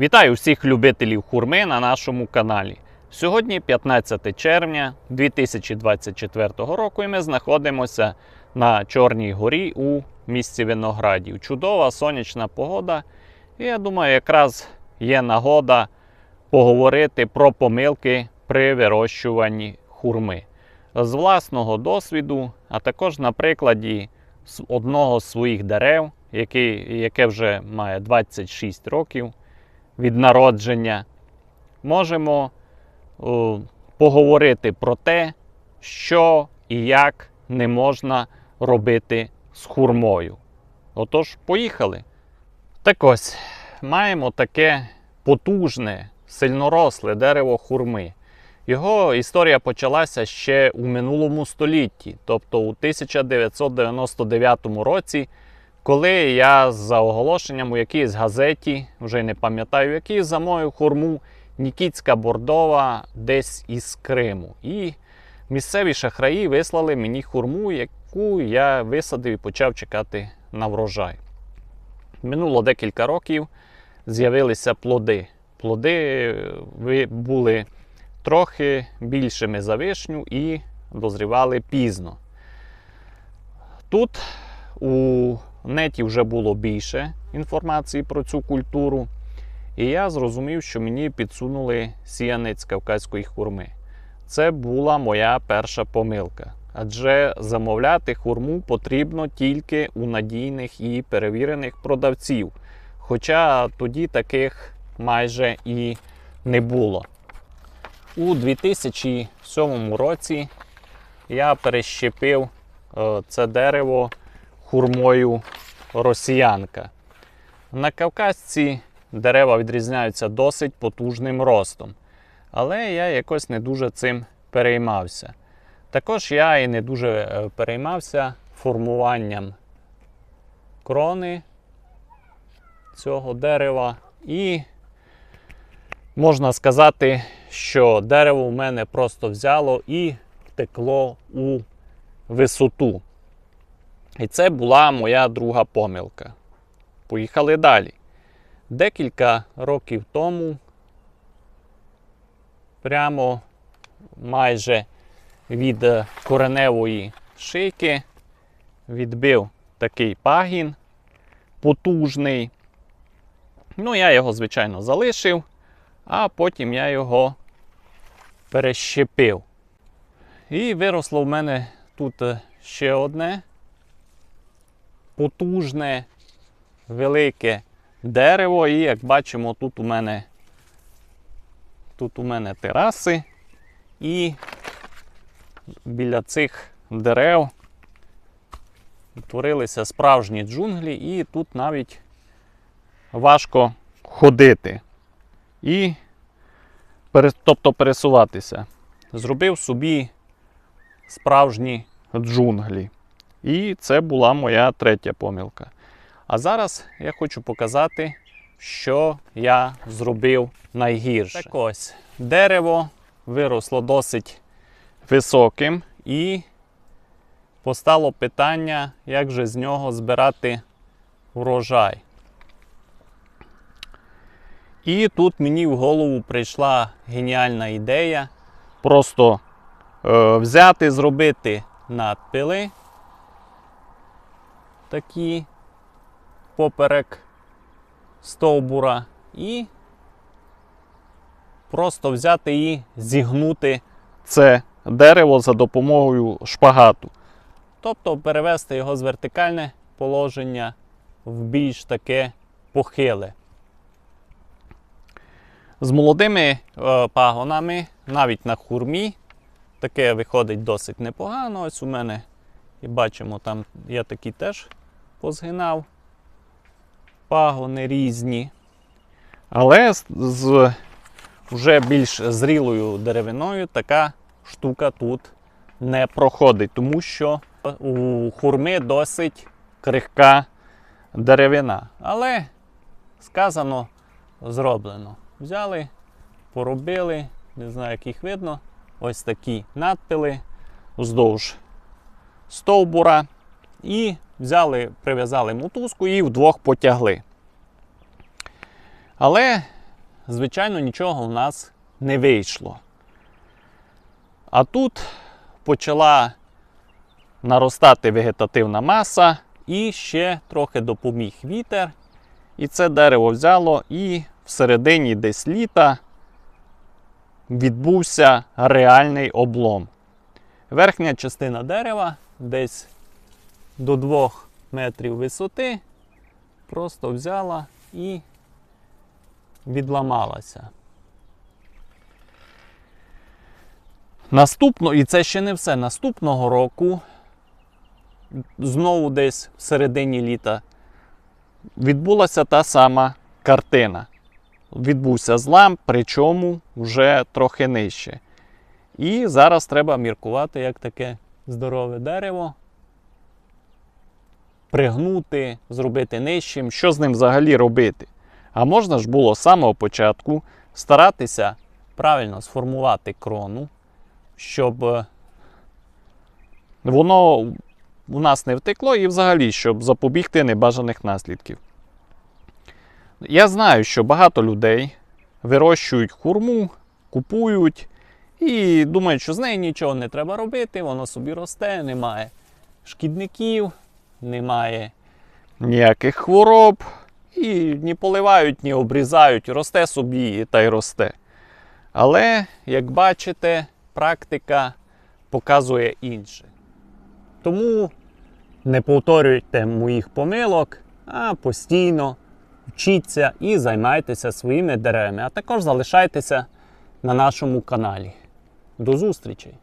Вітаю всіх любителів хурми на нашому каналі. Сьогодні 15 червня 2024 року, і ми знаходимося на Чорній горі у місті Виноградів. Чудова сонячна погода. І я думаю, якраз є нагода поговорити про помилки при вирощуванні хурми. З власного досвіду, а також на прикладі одного з своїх дерев, який, яке вже має 26 років від народження, можемо о, поговорити про те, що і як не можна робити з хурмою. Отож, поїхали. Так ось, маємо таке потужне, сильноросле дерево хурми. Його історія почалася ще у минулому столітті, тобто у 1999 році, коли я за оголошенням у якійсь газеті, вже не пам'ятаю, якій, за мою хурму Нікітська Бордова десь із Криму. І місцеві шахраї вислали мені хурму, яку я висадив і почав чекати на врожай. Минуло декілька років, з'явилися плоди. Плоди е, були трохи більшими за вишню і дозрівали пізно. Тут у неті вже було більше інформації про цю культуру, і я зрозумів, що мені підсунули сіянець кавказької хурми. Це була моя перша помилка. Адже замовляти хурму потрібно тільки у надійних і перевірених продавців. Хоча тоді таких майже і не було. У 2007 році я перещепив е, це дерево хурмою росіянка. На Кавказці дерева відрізняються досить потужним ростом, але я якось не дуже цим переймався. Також я і не дуже е, переймався формуванням крони цього дерева. І можна сказати, що дерево у мене просто взяло і втекло у висоту. І це була моя друга помилка. Поїхали далі. Декілька років тому, прямо майже від е, кореневої шийки, відбив такий пагін потужний. Ну, я його, звичайно, залишив, а потім я його перещепив. І виросло в мене тут е, ще одне потужне, велике дерево. І як бачимо, тут у мене тут у мене тераси, і біля цих дерев утворилися справжні джунглі, і тут навіть важко ходити. І тобто пересуватися. Зробив собі справжні джунглі. І це була моя третя помилка. А зараз я хочу показати, що я зробив найгірше. Так ось, дерево виросло досить високим, і постало питання, як же з нього збирати врожай. І тут мені в голову прийшла геніальна ідея просто е, взяти, зробити надпили такі поперек стовбура і просто взяти і зігнути це дерево за допомогою шпагату. Тобто перевести його з вертикальне положення в більш таке похиле. З молодими е, пагонами, навіть на хурмі, таке виходить досить непогано. Ось у мене, і бачимо, там я такі теж позгинав. Пагони різні. Але з, вже більш зрілою деревиною така штука тут не проходить, тому що у хурми досить крихка деревина. Але сказано, зроблено. Взяли, поробили, не знаю, як їх видно. Ось такі надпили вздовж стовбура. І взяли, прив'язали мотузку і вдвох потягли. Але звичайно, нічого в нас не вийшло. А тут почала наростати вегетативна маса і ще трохи допоміг вітер. І це дерево взяло і в середині десь літа відбувся реальний облом. Верхня частина дерева десь до 2 метрів висоти просто взяла і відламалася. Наступно, і це ще не все. Наступного року, знову десь в середині літа, відбулася та сама картина. Відбувся злам, причому вже трохи нижче. І зараз треба міркувати, як таке здорове дерево. Пригнути, зробити нижчим, що з ним взагалі робити. А можна ж було з самого початку старатися правильно сформувати крону, щоб е, воно у нас не втекло і взагалі, щоб запобігти небажаних наслідків. Я знаю, що багато людей вирощують хурму, купують і думають, що з нею нічого не треба робити, воно собі росте, немає шкідників, немає ніяких хвороб, і ні поливають, ні обрізають, росте собі та й росте. Але, як бачите, практика показує інше. Тому не повторюйте моїх помилок, а постійно вчіться і займайтеся своїми деревами, а також залишайтеся на нашому каналі. До зустрічей!